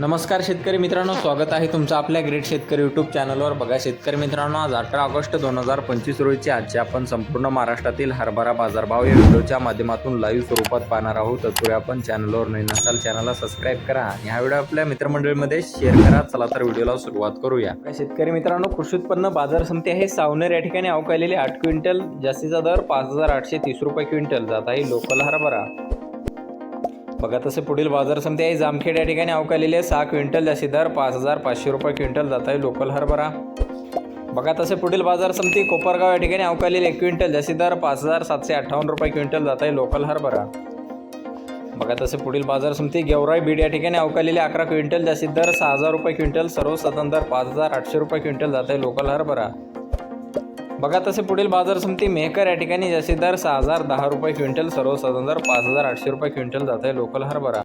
नमस्कार शेतकरी मित्रांनो स्वागत आहे तुमचं आपल्या ग्रेट शेतकरी यूट्यूब चॅनलवर बघा शेतकरी मित्रांनो आज अठरा ऑगस्ट दोन हजार पंचवीस रोजी आजचे आपण संपूर्ण महाराष्ट्रातील हरभरा बाजारभाव या व्हिडिओच्या माध्यमातून लाईव्ह स्वरूपात पाहणार आहोत. तत्पूर्वी आपण चॅनलवर नवीन असाल चॅनलला सबस्क्राईब करा आणि हा व्हिडिओ आपल्या मित्रमंडळीमध्ये शेअर करा. चला तर व्हिडिओला सुरुवात करूया. शेतकरी मित्रांनो कृषी उत्पन्न बाजार समिती आहे. सावनेर या ठिकाणी अवकालेले आठ क्विंटल जास्तीचा दर पाच हजार आठशे तीस रुपये क्विंटल. जात आहे लोकल हरभरा. बघा तसे पुढील बाजार समिती आहे. जामखेड या ठिकाणी अवकालेली आहे. सहा क्विंटल जास्ती दर पाच हजार पाचशे रुपये क्विंटल जात आहे लोकल हरभरा. बघा तसे पुढील बाजार समिती कोपरगाव या ठिकाणी अवकालेली एक क्विंटल जास्ती दर पाच हजार सातशे अठ्ठावन्न रुपये क्विंटल जात आहे लोकल हरभरा. बघा तसे पुढील बाजार समिती गेवराई बीड या ठिकाणी अवकालेली अकरा क्विंटल जास्ती दर सहा हजार रुपये क्विंटल सर्व सदन दर पाच हजार आठशे रुपये क्विंटल जात आहे लोकल हरभरा. बघा तसे पुढील बाजार समिती मेहकर या ठिकाणी जास्तीत दर सहा हजार दहा रुपये क्विंटल सर्व दर पाच हजार आठशे रुपये क्विंटल जात आहे. लोकल हरभरा.